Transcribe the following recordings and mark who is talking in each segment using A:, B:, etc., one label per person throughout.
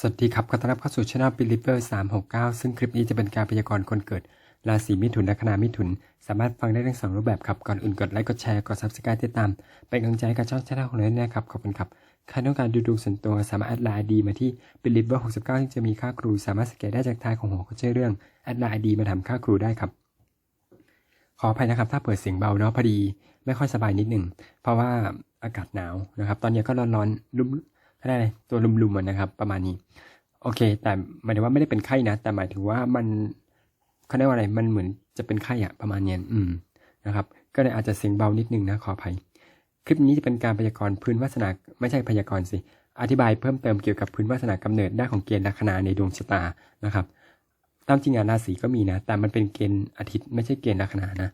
A: สวัสดีครับ ขอต้อนรับเข้าสู่ช่อง b e l i e v e r 369ซึ่งคลิปนี้จะเป็นการพยากรณ์คนเกิด ราศีมิถุนและคณะมิถุน สามารถฟังได้ทั้งสองรูปแบบครับ ก่อนอื่นกดไลค์ กดแชร์ กด subscribe ติดตาม เป็นกำลังใจให้กับช่องชาแนลของเราด้วยนะครับ ขอบคุณครับใครต้องการดูดวงส่วนตัวสามารถแอดไลน์ดีมาที่ b e l i e v e r 69ซึ่จะมีค่าครู สามารถสแกนได้จากท้ายของหัวข้อชื่อเรื่องแอดไลน์ดีมาทำค่าครูได้ครับ ขออภัยนะครับ ถ้าเปิดเสียงเบาเนาะพอดี ไม่ค่อยสบายนิดหนึ่งเพราะว่าอากาศหนาวนะครับ ตอนนี้ก็ร้อนๆ ลุ่มอะไรนะตัวลุมๆอะนะครับ ประมาณนี้ โอเค แต่หมายถึงว่าไม่ได้เป็นไข้นะ แต่หมายถึงว่ามันเขาเรียกว่าอะไรมันเหมือนจะเป็นไข้อะประมาณเนี้ยอืมนะครับ ก็เลยอาจจะเสียงเบานิดนึงนะขออภัย คลิปนี้จะเป็นการพยากรณ์พื้นวาสนาไม่ใช่พยากรณ์สิอธิบายเพิ่มเติมเกี่ยวกับพื้นวาสนากำเนิดด้านของเกณฑ์ลัคนาในดวงชะตานะครับตามจริงอะราศีก็มีนะ แต่มันเป็นเกณฑ์อาทิตย์ไม่ใช่เกณฑ์ลัคนานะ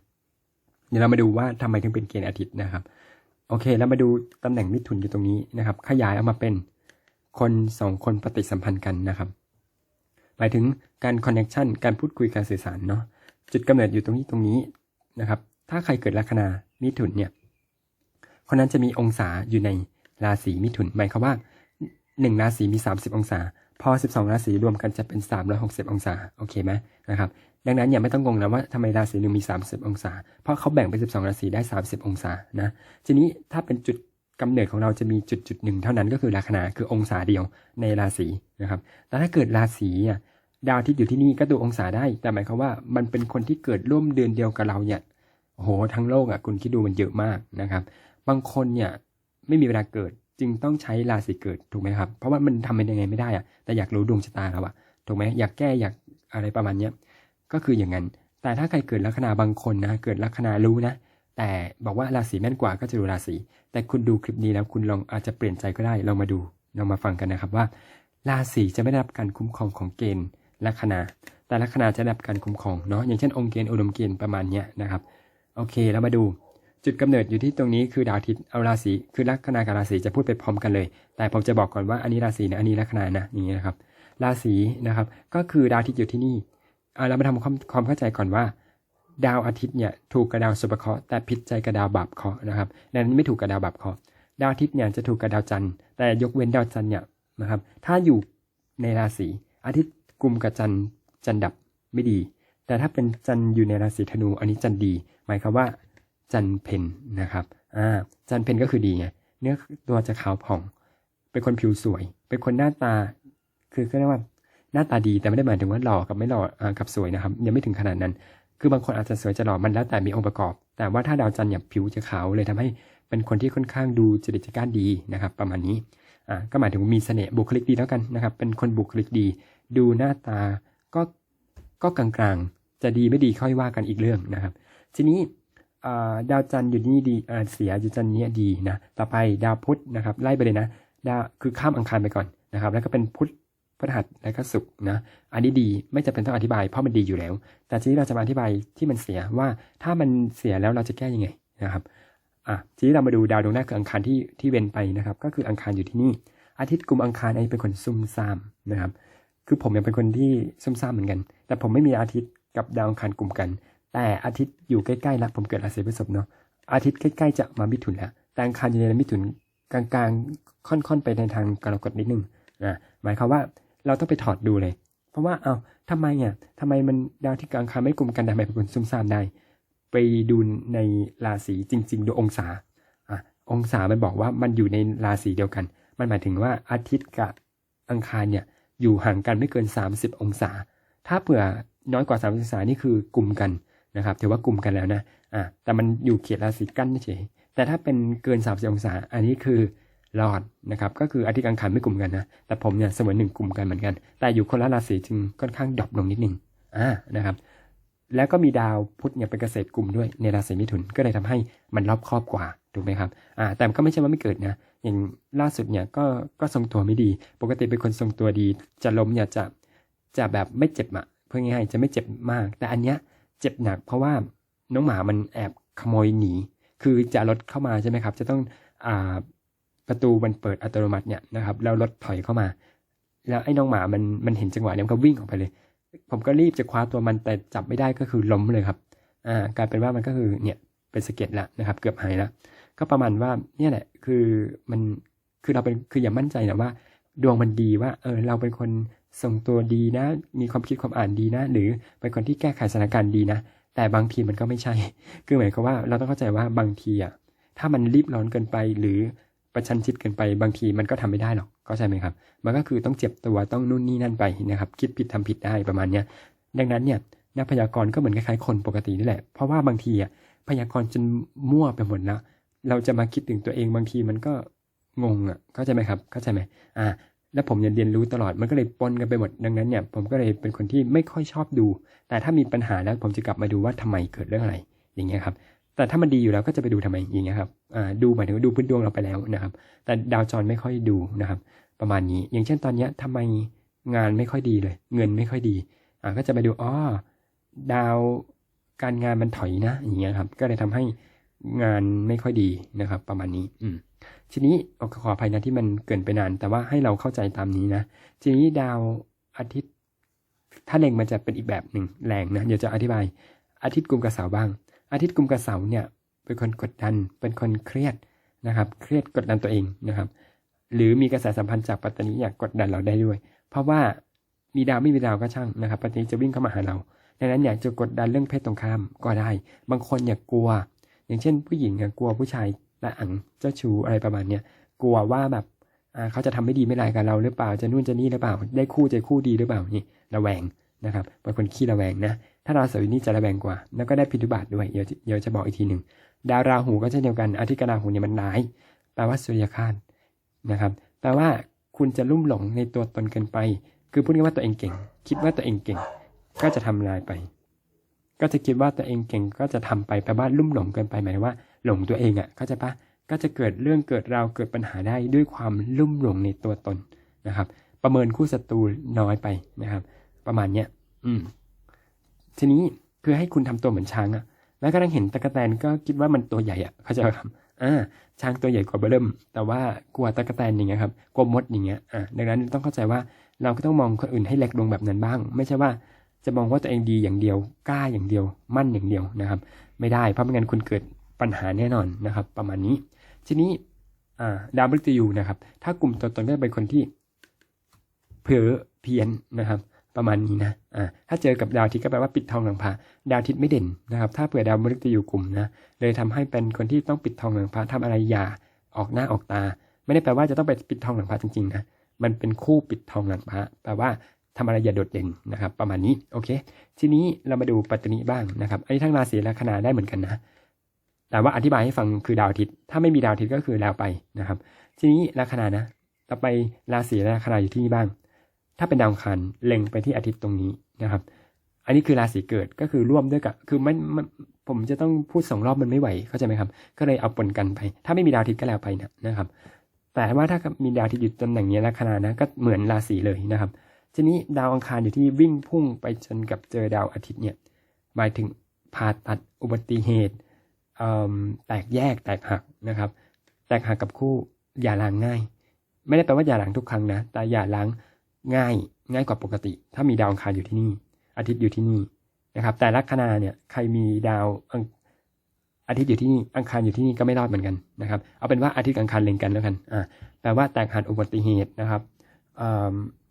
A: เดี๋ยวเรามาดูว่าทำไมถึงเป็นเกณฑ์อาทิตย์นะครับ โอเค แล้วมาดูตำแหน่งมิถุนอยู่ตรงนี้นะครับ ขยายออกมาเป็นคนสองคนปฏิสัมพันธ์กันนะครับ หมายถึงการคอนเน c ชันการพูดคุยการสื่อสารเนาะจุดกำเนิดอยู่ตรงนี้ตรงนี้นะครับ ถ้าใครเกิดลัคนามิถุนเนี่ยคนนั้นจะมีองศาอยู่ในราศีมิถุนหมายความว่าหนึ่งราศีมี 30 องศา พอ 12 ราศีรวมกันจะเป็น 360 องศา โอเคไหมนะครับ ดังนั้นอย่าไม่ต้องงงนะว่าทำไมราศีหนึ่งมี 30 องศา เพราะเขาแบ่งเป็น 12 ราศีได้ 30 องศา นะ ทีนี้ถ้าเป็นจุดกำเนิดของเราจะมีจุดจุดหนึ่งเท่านั้นก็คือลัคนาคือองศาเดียวในราศีนะครับแต่ถ้าเกิดราศีอะดาวที่อยู่ที่นี่ก็ดูองศาได้ แต่หมายความว่ามันเป็นคนที่เกิดร่วมเดือนเดียวกับเราเนี่ย โอ้โห ทั้งโลกอะคุณคิดดูมันเยอะมากนะครับ บางคนเนี่ยไม่มีเวลาเกิด จึงต้องใช้ราศีเกิดถูกไหมครับ เพราะว่ามันทำเป็นยังไงไม่ได้อะแต่อยากรู้ดวงชะตาเราอะถูกไหมอยากแก้อยากอะไรประมาณเนี้ยก็คืออย่างนั้น แต่ถ้าใครเกิดลัคนาบางคนนะ เกิดลัคนารู้นะ แต่บอกว่าราศีแม่นกว่าก็จะดูราศี แต่คุณดูคลิปนี้แล้วคุณลองอาจจะเปลี่ยนใจก็ได้ ลองมาดูลองมาฟังกันนะครับว่า ราศีจะไม่ได้รับการคุ้มครองของเกณฑ์ลัคนา แต่ลัคนาจะได้รับการคุ้มครองเนาะ อย่างเช่นองค์เกณฑ์อุดมเกณฑ์ประมาณเนี้ยนะครับ โอเค แล้วมาดู จุดกำเนิดอยู่ที่ตรงนี้คือดาวอาทิตย์เอาราศีคือลัคนากับราศีจะพูดไปพร้อมกันเลย แต่ผมจะบอกก่อนว่าอันนี้ราศีนะอันนี้ลัคนานะอย่างนี้นะครับราศีนะครับ ก็คือดาวอาทิตย์อยู่ที่นี่เอาเรามาทำความความเข้าใจก่อนว่า ดาวอาทิตย์เนี่ยถูกกับดาวสุภเคราะห์แต่ผิดใจกับดาวบาปเคราะห์นะครับดังนั้นไม่ถูกกับดาวบาปเคราะห์ดาวอาทิตย์เนี่ยจะถูกกับดาวจันทร์แต่ยกเว้นดาวจันทร์เนี่ยนะครับ ถ้าอยู่ในราศีอาทิตย์กลุ่มกับจันทร์จันทร์ดับไม่ดี แต่ถ้าเป็นจันทร์อยู่ในราศีธนูอันนี้จันทร์ดี หมายความว่า จันเพนนะครับอ่าจันเพนก็คือดีไงเนื้อตัวจะขาวผ่อง เป็นคนผิวสวย เป็นคนหน้าตา คือก็เรียกว่าหน้าตาดีแต่ไม่ได้หมายถึงว่าหล่อกับไม่หล่ออกับสวยนะครับ ยังไม่ถึงขนาดนั้น คือบางคนอาจจะสวยจะหล่อมันแล้วแต่มีองค์ประกอบ แต่ว่าถ้าดาวจันทร์เนี่ยผิวจะขาวเลยทำให้เป็นคนที่ค่อนข้างดูจริตจักร้านดีนะครับ ประมาณนี้อ่าก็หมายถึงมีเสน่ห์บุคลิกดีแล้วกันนะครับ เป็นคนบุคลิกดี ดูหน้าตาก็ก็กลางๆ จะดีไม่ดีค่อยว่ากันอีกเรื่องนะครับ ทีนี้ ดาวจันทร์อยู่นี่ดีเสียอยู่จันทร์นี้ดีนะต่อไปดาวพุธนะครับไล่ไปเลยนะดาวคือข้ามอังคารไปก่อนนะครับ แล้วก็เป็นพุธพฤหัสและก็ศุกร์นะอันนี้ดีไม่จำเป็นต้องอธิบายเพราะมันดีอยู่แล้ว แต่ทีนี้เราจะมาอธิบายที่มันเสียว่าถ้ามันเสียแล้วเราจะแก้ยังไงนะครับอะทีนี้เรามาดูดาวดวงหน้าคืออังคารที่ที่เว้นไปนะครับ ก็คืออังคารอยู่ที่นี่ อาทิตย์กลุ่มอังคารไอ้เป็นคนซุ่มซ่ามนะครับ คือผมยังเป็นคนที่ซุ่มซ่ามเหมือนกัน แต่ผมไม่มีอาทิตย์กับดาวอังคารกลุ่มกัน แต่อาทิตย์อยู่ใกล้ๆแล้วผมเกิดราศีพฤษภเนาะอาทิตย์ใกล้ๆจะมามิถุนแล้วแต่อังคารอยู่ในมิถุนกลางๆค่อนๆไปในทางกรกฎนิดนึงนะหมายความว่าเราต้องไปถอดดูเลย เพราะว่าเอา้าทำไมเนี่ยทำไมมันดาวที่กลางคันไม่กลุ่มกันทำไมเป็นซุ่มซ่ามได้ ไปดูในราศีจริง ๆ ดูองศาอะองศามันบอกว่ามันอยู่ในราศีเดียวกัน มันหมายถึงว่าอาทิตย์กับอังคารเนี่ยอยู่ห่างกันไม่เกิน 30 องศา ถ้าเผื่อน้อยกว่า 30 องศานี่คือกลุ่มกัน นะครับถือว่ากลุ่มกันแล้วนะอะแต่มันอยู่เขตราศีกั้นเฉยแต่ถ้าเป็นเกิน 30 องศา อันนี้คือรอดนะครับ ก็คืออาทิตย์อังคารไม่กลุ่มกันนะ แต่ผมเนี่ยเสมือนหนึ่งกลุ่มกันเหมือนกัน แต่อยู่คนละราศีจึงค่อนข้างดรอปลงนิดนึงอ่านะครับ แล้วก็มีดาวพุธเนี่ยเป็นเกษตรกลุ่มด้วยในราศีมิถุน ก็เลยทำให้มันรอบครอบกว่า ถูกไหมครับ อ่า แต่ก็ไม่ใช่ว่าไม่เกิดนะ อย่างล่าสุดเนี่ยก็ก็ทรงตัวไม่ดี ปกติเป็นคนทรงตัวดี จะล้มเนี่ยจะจะแบบไม่เจ็บอะเพื่อง่ายๆจะไม่เจ็บมาก แต่อันเนี้ย เจ็บหนัก เพราะว่าน้องหมามันแอบขโมยหนี คือจะรถเข้ามาใช่ไหมครับ จะต้องอ่าประตูมันเปิดอัตโนมัติเนี่ยนะครับแล้วรถถอยเข้ามา แล้วไอ้น้องหมามันมันเห็นจังหวะเนี่ยมันก็วิ่งออกไปเลย ผมก็รีบจะคว้าตัวมันแต่จับไม่ได้ก็คือล้มเลยครับอ่ากลายเป็นว่ามันก็คือเนี่ยเป็นสะเก็ดละนะครับ เกือบหายล้วก็ประมาณว่าเนี่ยแหละคือมันคือเราเป็นคืออย่ามั่นใจนะว่า ดวงมันดีว่าเออเราเป็นคน ส่งตัวดีนะ มีความคิดความอ่านดีนะ หรือเป็นคนที่แก้ไขสถานการณ์ดีนะ แต่บางทีมันก็ไม่ใช่ คือหมายความว่าเราต้องเข้าใจว่าบางทีอะ ถ้ามันรีบร้อนเกินไปหรือประชันชิดเกินไป บางทีมันก็ทำไม่ได้หรอกเข้าใจไหมครับ มันก็คือต้องเจ็บตัวต้องนู่นนี่นั่นไปนะครับ คิดผิดทำผิดได้ประมาณเนี้ย ดังนั้นเนี่ยนักพยากรณ์ก็เหมือนคล้ายๆคนปกตินี่แหละ เพราะว่าบางทีอะพยากรณ์จนมั่วไปหมดแล้ว เราจะมาคิดถึงตัวเองบางทีมันก็งงอะ เข้าใจไหมครับ เข้าใจไหมอ่า แล้วผมยังเรียนรู้ตลอดมันก็เลยปนกันไปหมดดังนั้นเนี่ย ผมก็เลยเป็นคนที่ไม่ค่อยชอบดู แต่ถ้ามีปัญหาแล้วผมจะกลับมาดูว่าทำไมเกิดเรื่องอะไร อย่างเงี้ยครับแต่ถ้ามันดีอยู่แล้วก็จะไปดูทำไมอย่างเงี้ยครับอ่าดูหมายถึงดูพื้นดวงเราไปแล้วนะครับ แต่ดาวจรไม่ค่อยดูนะครับ ประมาณนี้ อย่างเช่นตอนเนี้ยทำไมงานไม่ค่อยดีเลย เงินไม่ค่อยดีอ่าก็จะไปดูอ๋อดาวการงานมันถอยนะ อย่างเงี้ยครับ ก็เลยทำให้งานไม่ค่อยดีนะครับ ประมาณนี้ อืม ทีนี้ขออภัยนะที่มันเกินไปนาน แต่ว่าให้เราเข้าใจตามนี้นะ ทีนี้ดาวอาทิตย์ ถ้าเล็งมันจะเป็นอีกแบบหนึ่งแรงนะ เดี๋ยวจะอธิบาย อาทิตย์กุมกับเสาบ้าง อาทิตย์กุมกับเสาเนี่ยเป็นคนกดดัน เป็นคนเครียดนะครับ เครียดกดดันตัวเองนะครับ หรือมีกระแสสัมพันธ์จากปัตตานีอยากกดดันเราได้ด้วย เพราะว่ามีดาวไม่มีดาวก็ช่างนะครับปัตตานีจะวิ่งเข้ามาหาเรา ดังนั้นอยากจะกดดันเรื่องเพศตรงข้ามก็ได้ บางคนอยากกลัว อย่างเช่น ผู้หญิงกลัวผู้ชาย ละอังเจ้าชู้อะไรประมาณเนี้ยกลัวว่าแบบเขาจะทำไม่ดีไม่ร้ายกับเราหรือเปล่าจะนู่นจะนี่หรือเปล่า ได้คู่ใจคู่ดีหรือเปล่านี่ระแวงนะครับเป็นคนขี้ระแวงนะ ถ้าดาวเสาร์นี่จะระแวงกว่า แล้วก็ได้พิทุบาทด้วยเดี๋ยวเดี๋ยวจะบอกอีกทีหนึ่งดาวราหูก็เช่นเดียวกันอาทิตย์กราหูเนี่ยมันร้าย แปลว่าสุริยคานนะครับแปลว่าคุณจะลุ่มหลงในตัวตนเกินไป คือพูดง่ายว่าตัวเองเก่ง คิดว่าตัวเองเก่ง ก็จะทำลายไป ก็จะคิดว่าตัวเองเก่งก็จะทำไปแปลว่าลุ่มหลงเกินไปหมายว่า หลงตัวเองอะเข้าใจปะก็จะเกิดเรื่องเกิดราวเกิดปัญหาได้ด้วยความลุ่มหลงในตัวตนนะครับ ประเมินคู่ศัตรูน้อยไปนะครับ ประมาณเนี้ยอืม ทีนี้คือให้คุณทำตัวเหมือนช้างอะแล้วก็ตั้งเห็นตะกแตนก็คิดว่ามันตัวใหญ่อะเข้าใจไหมครับอ่าช้างตัวใหญ่กว่าเบิ่มแต่ว่ากลัวตะกแตนอย่างเงี้ยครับกลัวมดอย่างเงี้ยอ่าดังนั้นต้องเข้าใจว่าเราก็ต้องมองคนอื่นให้เล็กลงแบบนั้นบ้าง ไม่ใช่ว่าจะมองว่าตัวเองดีอย่างเดียวกล้าอย่างเดียว มั่นอย่างเดียวนะครับ ไม่ได้เพราะไม่งั้นคุณเกิด ปัญหาแน่นอนนะครับ ประมาณนี้ ทีนี้ดาวมฤตยูนะครับ ถ้ากลุ่มตัวตนก็จะเป็นคนที่เผลอเพี้ยนนะครับ ประมาณนี้นะอ่าถ้าเจอกับดาวอาทิตย์ก็แปลว่าปิดทองหลังพระดาวอาทิตย์ไม่เด่นนะครับ ถ้าเผื่อดาวมฤตยูกลุ่มนะเลยทำให้เป็นคนที่ต้องปิดทองหลังพระทำอะไรอย่าออกหน้าออกตา ไม่ได้แปลว่าจะต้องไปปิดทองหลังพระจริงๆนะมันเป็นคู่ปิดทองหลังพระแปลว่าทำอะไรอย่าโดดเด่นนะครับ ประมาณนี้โอเค ทีนี้เรามาดูปัตตนีบ้างนะครับไอ้ทั้งราศีและคณาได้เหมือนกันนะ แต่ว่าอธิบายให้ฟังคือดาวอาทิตย์ ถ้าไม่มีดาวอาทิตย์ก็คือแล้วไปนะครับ ทีนี้ลัคนานะ ต่อไปราศีลัคนาอยู่ที่นี่บ้าง ถ้าเป็นดาวอังคารเล็งไปที่อาทิตย์ตรงนี้นะครับ อันนี้คือราศีเกิดก็คือร่วมด้วยกับคือไม่ผมจะต้องพูดสองรอบมันไม่ไหวเข้าใจไหมครับ ก็เลยเอาปนกันไป ถ้าไม่มีดาวอาทิตย์ก็แล้วไปนะนะครับ แต่ว่าถ้ามีดาวอาทิตย์อยู่ตำแหน่งนี้ลัคนานะก็เหมือนราศีเลยนะครับ ทีนี้ดาวอังคารอยู่ที่วิ่งพุ่งไปจนกับเจอดาวอาทิตย์เนี่ยหมายถึงผ่าตัดอุบัติเหตุ แตกแยกแตกหักนะครับ แตกหักกับคู่อย่าล้างง่าย ไม่ได้แปลว่าอย่าล้างทุกครั้งนะ แต่อย่าล้างง่ายง่ายกว่าปกติ ถ้ามีดาวอังคารอยู่ที่นี่ อาทิตย์อยู่ที่นี่นะครับ แต่ลัคนาเนี่ยใครมีดาวอาทิตย์อยู่ที่นี่อังคารอยู่ที่นี่ก็ไม่รอดเหมือนกันนะครับ เอาเป็นว่าอาทิตย์อังคารเล็งกันแล้วกันอ่าแปลว่าแตกหักอุบัติเหตุนะครับ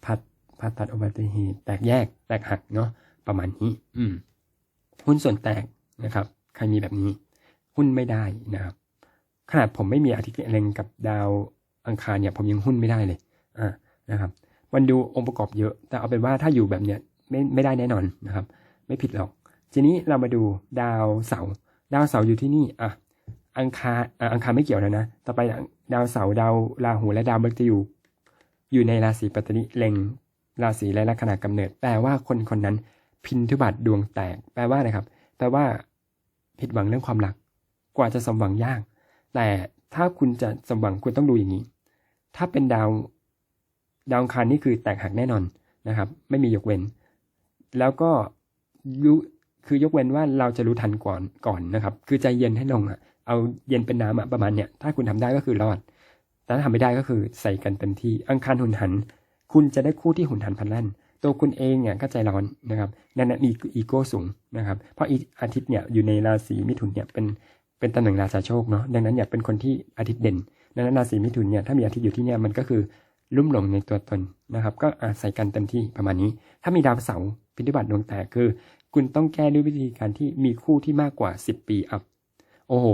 A: ผัดผ่าตัดอุบัติเหตุแตกแยกแตกหักเนาะประมาณนี้ อืมหุ้นส่วนแตกนะครับ ใครมีแบบนี้ หุ้นไม่ได้นะครับขนาดผมไม่มีอาทิตย์เล็งกับดาวอังคารเนี่ยผมยังหุ้นไม่ได้เลยอ่านะครับ มันดูองค์ประกอบเยอะ แต่เอาเป็นว่าถ้าอยู่แบบเนี้ยไม่ไม่ได้แน่นอนนะครับ ไม่ผิดหรอก ทีนี้เรามาดูดาวเสาร์ดาวเสาร์อยู่ที่นี่อะอังคารอะอังคารไม่เกี่ยวแล้วนะ ต่อไปดาวเสาร์ดาวราหูและดาวมฤตยูอยู่ในราศีปัตตนิเล็งราศีและลัคนากำเนิด แปลว่าคนคนนั้นพินทุบัตดวงแตก แปลว่าอะไรครับ แปลว่าผิดหวังเรื่องความรัก กว่าจะสมหวังยาก แต่ถ้าคุณจะสมหวังคุณต้องดูอย่างนี้ ถ้าเป็นดาวดาวอังคารนี่คือแตกหักแน่นอนนะครับ ไม่มียกเว้น แล้วก็ยุคือยกเว้นว่าเราจะรู้ทันก่อนก่อนนะครับ คือใจเย็นให้ลงอะ เอาเย็นเป็นน้ำอะประมาณเนี้ยถ้าคุณทำได้ก็คือรอด แต่ถ้าทำไม่ได้ก็คือใส่กันเต็มที่อังคารหุนหัน คุณจะได้คู่ที่หุนหันพันแล่นตัวคุณเองเนี่ยก็ใจร้อนนะครับนั่นนะมีอีโก้สูงนะครับ เพราะอาทิตย์เนี่ยอยู่ในราศีมิถุนเนี่ยเป็น เป็นตำแหน่งราชาโชคเนาะดังนั้นเนี่ยเป็นคนที่อาทิตย์เด่นดังนั้นราศีมิถุนเนี่ยถ้ามีอาทิตย์อยู่ที่เนี่ยมันก็คือลุ่มหลงในตัวตนนะครับ ก็อาศัยกันเต็มที่ประมาณนี้ ถ้ามีดาวเสาร์พิธิบัติดวงแตกคือ คุณต้องแก้ด้วยวิธีการที่มีคู่ที่มากกว่า 10 ปีอัพโอ้โห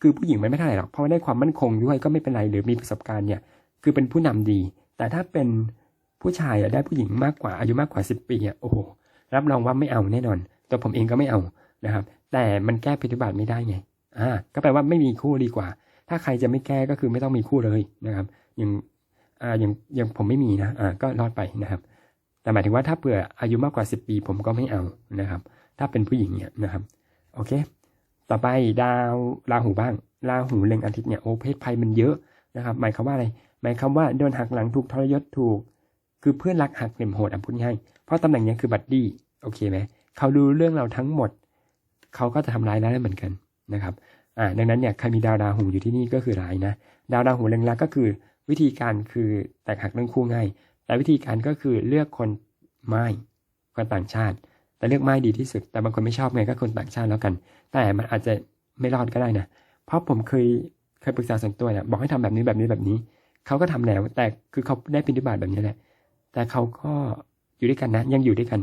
A: คือผู้หญิงมันไม่เท่าไหร่หรอกเพราะว่าได้ความมั่นคงด้วยก็ไม่เป็นไรหรือมีประสบการณ์เนี่ยคือเป็นผู้นำดี แต่ถ้าเป็นผู้ชายอะได้ผู้หญิงมากกว่าอายุมากกว่า 10 ปีอะโอ้โหรับรองว่าไม่เอาแน่นอน ตัวผมเองก็ไม่เอานะครับ แต่มันแก้พิธิบัติไม่ได้ไง อ่าก็แปลว่าไม่มีคู่ดีกว่า ถ้าใครจะไม่แก้ก็คือไม่ต้องมีคู่เลยนะครับ อย่างอ่าอย่างอย่างผมไม่มีนะอ่าก็รอดไปนะครับ แต่หมายถึงว่าถ้าเผื่ออายุมากกว่า 10 ปี ผมก็ไม่เอานะครับ ถ้าเป็นผู้หญิงเนี่ยนะครับโอเค ต่อไปดาวราหูบ้างราหูเล็งอาทิตย์เนี่ยโอเพศภัยมันเยอะนะครับ หมายความว่าอะไร หมายความว่าโดนหักหลังถูกทรยศถูก คือเพื่อนรักหักเหลี่ยมโหดอะพูดง่ายเพราะตำแหน่งนี้คือบัดดี้โอเคไหมเขาดูเรื่องเราทั้งหมด เขาก็จะทำร้ายเราได้เหมือนกัน นะครับอ่าดังนั้นเนี่ยใครมีดาวราหูอยู่ที่นี่ก็คือร้ายนะ ดาวราหูเล็งรักก็คือ วิธีการคือแตกหักเรื่องคู่ง่าย แต่วิธีการก็คือเลือกคนไม่คนต่างชาติ แต่เลือกไม่ดีที่สุด แต่บางคนไม่ชอบไงก็คนต่างชาติแล้วกัน แต่มันอาจจะไม่รอดก็ได้นะ เพราะผมเคยเคยปรึกษาส่วนตัวเนี่ยบอกให้ทำแบบนี้แบบนี้แบบนี้ เขาก็ทำแล้ว แต่คือเขาได้พินิบาตแบบนี้แหละ แต่เขาก็อยู่ด้วยกันนะ ยังอยู่ด้วยกัน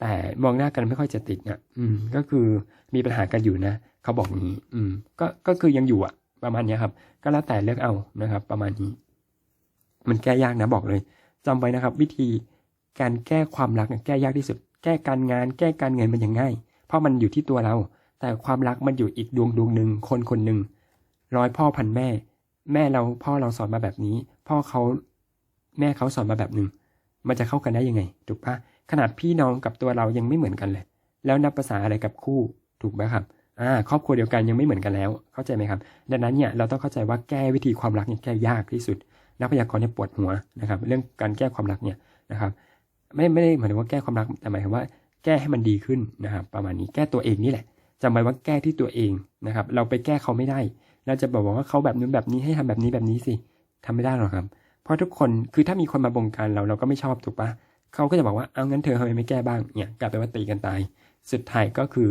A: แต่มองหน้ากันไม่ค่อยจะติดเนี่ยอืม ก็คือมีปัญหากันอยู่นะ เขาบอกงนี้ อืม ก็ก็คือยังอยู่อะประมาณนี้ครับ ก็แล้วแต่เลือกเอานะครับ ประมาณนี้ มันแก้ยากนะบอกเลยจำไว้นะครับ วิธีการแก้ความรักเนี่ยแก้ยากที่สุด แก้การงาน แก้การเงินมันยังง่าย เพราะมันอยู่ที่ตัวเรา แต่ความรักมันอยู่อีกดวงดวงหนึ่งคนคนหนึ่งร้อยพ่อพันแม่ แม่เราพ่อเราสอนมาแบบนี้ พ่อเขาแม่เขาสอนมาแบบหนึ่งมันจะเข้ากันได้ยังไง ถูกปะขนาดพี่น้องกับตัวเรายังไม่เหมือนกันเลย แล้วนับภาษาอะไรกับคู่ถูกไหมครับ อ่าครอบครัวเดียวกันยังไม่เหมือนกันแล้ว เข้าใจไหมครับ ดังนั้นเนี่ยเราต้องเข้าใจว่าแก้วิธีความรักเนี่ยแก้ยากที่สุด นักพยากรณ์เนี่ยปวดหัวนะครับ เรื่องการแก้ความรักเนี่ยนะครับ ไม่ไม่ได้หมายถึงว่าแก้ความรักแต่หมายถึงว่าแก้ให้มันดีขึ้นนะครับ ประมาณนี้แก้ตัวเองนี่แหละจำไว้ว่าแก้ที่ตัวเองนะครับ เราไปแก้เขาไม่ได้ เราจะบอกว่าเขาแบบนู้นแบบนี้ให้ทำแบบนี้แบบนี้สิทำไม่ได้หรอกครับ เพราะทุกคนคือถ้ามีคนมาบงการเราเราก็ไม่ชอบถูกปะเขาก็จะบอกว่าเอางั้นเธอทำไมไม่แก้บ้างเนี่ยกลายเป็นว่าตีกันตาย สุดท้ายก็คือ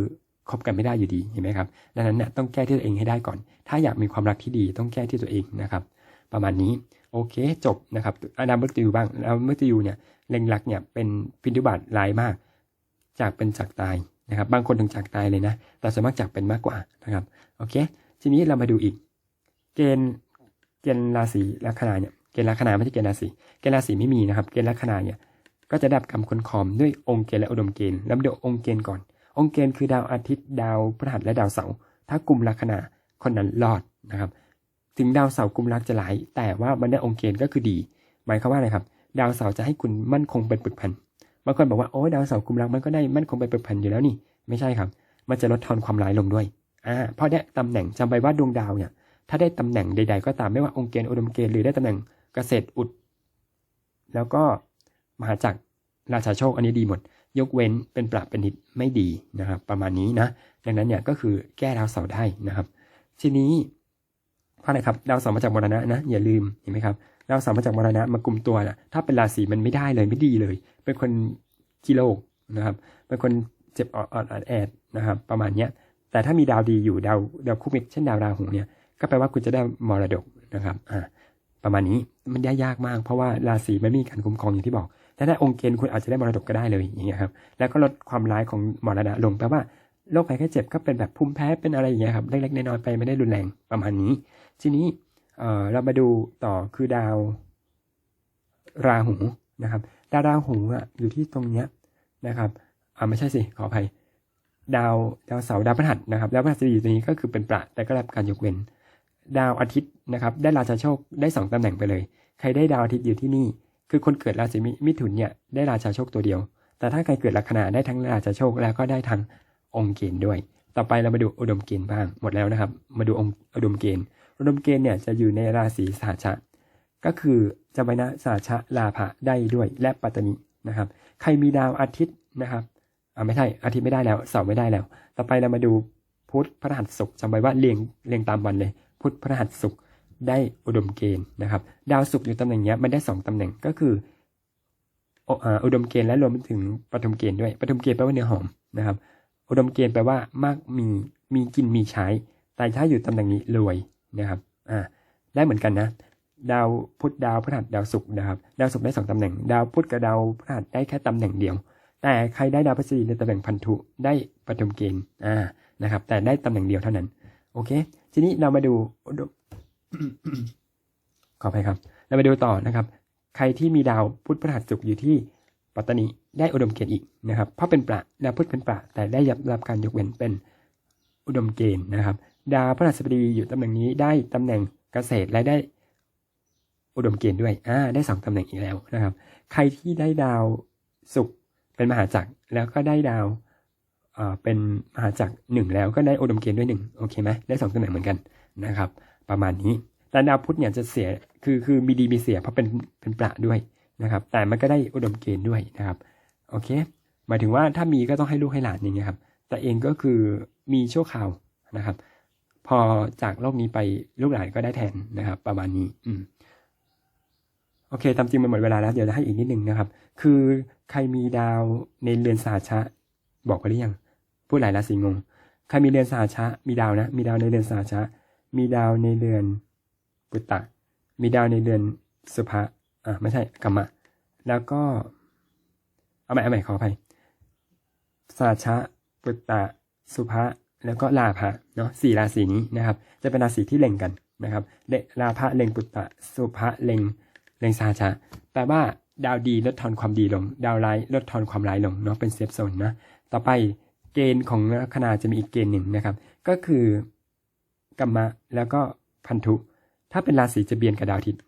A: คบกันไม่ได้อยู่ดีเห็นไหมครับดังนั้นเนี่ยต้องแก้ที่ตัวเองให้ได้ก่อน ถ้าอยากมีความรักที่ดีต้องแก้ที่ตัวเองนะครับ ประมาณนี้โอเคจบนะครับอาดามมุตยูบ้างอาดามมุตยูเนี่ยเล็งรักเนี่ยเป็นพินิบัติลายมาก จากเป็นจากตายนะครับ บางคนถึงจากตายเลยนะ แต่ส่วนมากจากเป็นมากกว่านะครับโอเค ทีนี้เรามาดูอีก เกณฑ์เกณฑ์ราศีลัคนาเนี่ยเกณฑ์ลัคนาไม่ใช่เกณฑ์ราศีเกณฑ์ราศีไม่มีนะครับ เกณฑ์ลัคนาเนี่ยก็จะดับกรรมคนคอมด้วยองค์เกณฑ์และอุดมเกณฑ์แล้วดี๋ยวองค์เกณฑ์ก่อน องค์เกณฑ์คือดาวอาทิตย์ดาวพฤหัสและดาวเสาร์ถ้ากลุ่มลัคนาคนนั้นรอดนะครับ ถึงดาวเสาร์กลุ่มรักจะหลาย แต่ว่ามันได้องค์เกณฑ์ก็คือดี หมายความว่าอะไรครับ ดาวเสาร์จะให้คุณมั่นคงเป็นปึกแผ่นบางคนบอกว่าโอ้ดาวเสาร์กลุ่มรักมันก็ได้มั่นคงเป็นปึกแผ่นอยู่แล้วนี่ไม่ใช่ครับ มันจะลดทอนความร้ายลงด้วยอ่าเพราะเนี่ยตำแหน่งจำไว้ว่าดวงดาวเนี่ยถ้าได้ตำแหน่งใด ๆ ก็ตามไม่ว่าองค์เกณฑ์อุดมเกณฑ์หรือได้ตำแหน่งเกษตรอุด แล้วก็มหาจักรราชาโชคอันนี้ดีหมด ยกเว้นเป็นปรับเป็นนิดไม่ดีนะครับ ประมาณนี้นะ ดังนั้นเนี่ยก็คือแก้ดาวเสาร์ได้นะครับ ทีนี้เพราะอะไรครับดาวเสาร์มาจากมรณะนะอย่าลืมเห็นไหมครับดาวเสาร์มาจากมรณะมากลุ่มตัวนะถ้าเป็นราศีมันไม่ได้เลยไม่ดีเลย เป็นคนกิโลกนะครับเป็นคนเจ็บออดออดแอดนะครับประมาณเนี้ยแต่ถ้ามีดาวดีอยู่ดาวดาวคู่มิตรเช่นดาวราหูเนี่ยก็แปลว่าคุณจะได้มรดกนะครับอ่าประมาณนี้มันได้ยากมาก เพราะว่าราศีไม่มีการคุ้มครองอย่างที่บอก แต่ถ้องค์เกณฑ์คุณอาจจะได้มรดกก็ได้เลยอย่างเงี้ยครับ แล้วก็ลดความร้ายของมรณะลงแปลว่าโรคภัยแค่เจ็บก็เป็นแบบภูมิแพ้เป็นอะไรอย่างเงี้ยครับเล็กๆน้อยๆไปไม่ได้รุนแรงประมาณนี้ ทีนี้เออเรามาดูต่อคือดาว ราหูนะครับ ดาวราหูอะอยู่ที่ตรงเนี้ยนะครับอ่าไม่ใช่สิขออภัย ดาวดาวเสาร์ดาวพฤหัสนะครับดาวพฤหัสอยู่ตรงนี้ก็คือเป็นประแต่ก็รับการยกเว้น ดาวอาทิตย์นะครับ ได้ราชาโชคได้สองตำแหน่งไปเลย ใครได้ดาวอาทิตย์อยู่ที่นี่ คือคนเกิดราศีมิถุนเนี่ยได้ราชาโชคตัวเดียว แต่ถ้าใครเกิดลัคนาได้ทั้งราชาโชคแล้วก็ได้ทั้งองค์เกณฑ์ด้วย ต่อไปเรามาดูอุดมเกณฑ์บ้าง หมดแล้วนะครับ มาดูองค์อุดมเกณฑ์ อุดมเกณฑ์เนี่ยจะอยู่ในราศีสหัชะ ก็คือจะไปนะสหัชะลาภะได้ด้วยและปัตตนินะครับ ใครมีดาวอาทิตย์นะครับอ่าไม่ใช่อาทิตย์ไม่ได้แล้วเสาร์ไม่ได้แล้ว ต่อไปเรามาดูพุธพฤหัสศุกร์จำไว้ว่าเรียงเรียงตามวันเลย พุธพฤหัสศุกร์ ได้อุดมเกณฑ์นะครับ ดาวศุกร์อยู่ตำแหน่งนี้มันได้สองตำแหน่งก็คือออ่าอุดมเกณฑ์และรวมไปถึงปฐมเกณฑ์ด้วยปฐมเกณฑ์แปลว่าเนื้อหอมนะครับ อุดมเกณฑ์แปลว่ามากมีมีกินมีใช้ แต่ถ้าอยู่ตำแหน่งนี้รวยนะครับอ่าได้เหมือนกันนะดาวพุธดาวพฤหัสดาวศุกร์นะครับ ดาวศุกร์ได้สองตำแหน่ง ดาวพุธกับดาวพฤหัสได้แค่ตำแหน่งเดียว แต่ใครได้ดาวพฤหัสในตำแหน่งพันธุได้ปฐมเกณฑ์อ่านะครับ แต่ได้ตำแหน่งเดียวเท่านั้น โอเค ทีนี้เรามาดู ขออภัยครับ เรามาดูต่อนะครับ ใครที่มีดาวพุธพฤหัสศุกร์อยู่ที่ปัตตานีได้อุดมเกณฑ์อีกนะครับ เพราะเป็นประดาวพุธเป็นประแต่ได้รับการยกเว้นเป็นอุดมเกณฑ์นะครับ ดาวพฤหัสบดีอยู่ตำแหน่งนี้ได้ตำแหน่งเกษตรและได้อุดมเกณฑ์ด้วย อ่า ได้สองตำแหน่งอีกแล้วนะครับ ใครที่ได้ดาวศุกร์เป็นมหาจักรแล้วก็ได้ดาวอ่อเป็นมหาจักรหนึ่งแล้วก็ได้อุดมเกณฑ์ด้วยหนึ่งโอเคไหมได้สองตำแหน่งเหมือนกันนะครับ ประมาณนี้แต่ดาวพุธเนี่ยจะเสียคือคือมีดีมีเสียเพราะเป็นเป็นประด้วยนะครับ แต่มันก็ได้อุดมเกณฑ์ด้วยนะครับโอเคหมายถึงว่าถ้ามีก็ต้องให้ลูกให้หลานอย่างเงี้ยครับ แต่เองก็คือมีชั่วคราวนะครับ พอจากโลกนี้ไปลูกหลานก็ได้แทนนะครับ ประมาณนี้อืมโอเคตามจริงมันหมดเวลาแล้วเดี๋ยวจะให้อีกนิดนึงนะครับ คือใครมีดาวในเรือนสหชะ บอกไปหรือยังพูดหลายราศีงงใครมีเรือนสหชะ มีดาวนะ มีดาวในเรือนสหชะ มีดาวในเรือนปุตตะ มีดาวในเรือนสุภะอะไม่ใช่กรรมะ แล้วก็ เอาใหม่เอาใหม่ขออภัยสหชะปุตตะ สุภะแล้วก็ลาภะเนาะสี่ราศีนี้นะครับ จะเป็นราศีที่เล็งกันนะครับเลลาภะเล็งปุตตะ สุภะเล็งเล็งสหชะแปลว่าดาวดีลดทอนความดีลง ดาวร้ายลดทอนความร้ายลงเนาะเป็นเซฟโซนนะต่อไปเกณฑ์ของลัคนาจะมีอีกเกณฑ์หนึ่งนะครับ ก็คือ กรรมะ แล้วก็พันธุ ถ้าเป็นราศีจะเบียนกับดาวอาทิตย์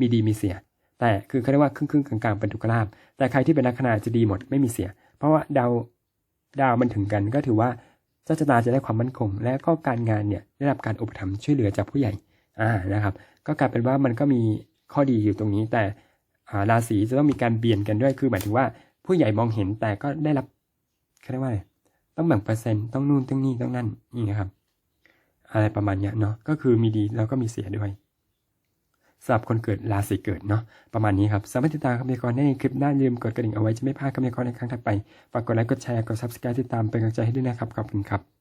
A: มีดีมีเสีย แต่คือเขาเรียกว่าครึ่งครึ่งๆกลางๆเป็นทุกขลาภแต่ใครที่เป็นลัคนาจะดีหมดไม่มีเสีย เพราะว่าดาวดาวมันถึงกันก็ถือว่าเจ้าชะตาจะได้ความมั่นคง และก็การงานเนี่ยได้รับการอุปถัมภ์ช่วยเหลือจากผู้ใหญ่อ่านะครับ ก็กลายเป็นว่ามันก็มีข้อดีอยู่ตรงนี้ แต่ราศีจะต้องมีการเบียนกันด้วยคือหมายถึงว่าผู้ใหญ่มองเห็นแต่ก็ได้รับเขาเรียกว่าต้องแบ่งเปอร์เซ็นต์ต้องนู่นต้องนี่ต้องนั่นนี่นะครับ อะไรประมาณเนี้ยเนาะก็คือมีดีแล้วก็มีเสียด้วยสำหรับคนเกิดราศีเกิดเนาะประมาณนี้ครับสามารถติดตามคำพยากรณ์ได้ในคลิปหน้าอย่าลืมกดกระดิ่งเอาไว้จะไม่พลาดคำพยากรณ์ในครั้งถัดไปฝากกดไลค์กดแชร์กดซับสไครต์ติดตามเป็นกำลังใจให้ด้วยนะครับขอบคุณครับ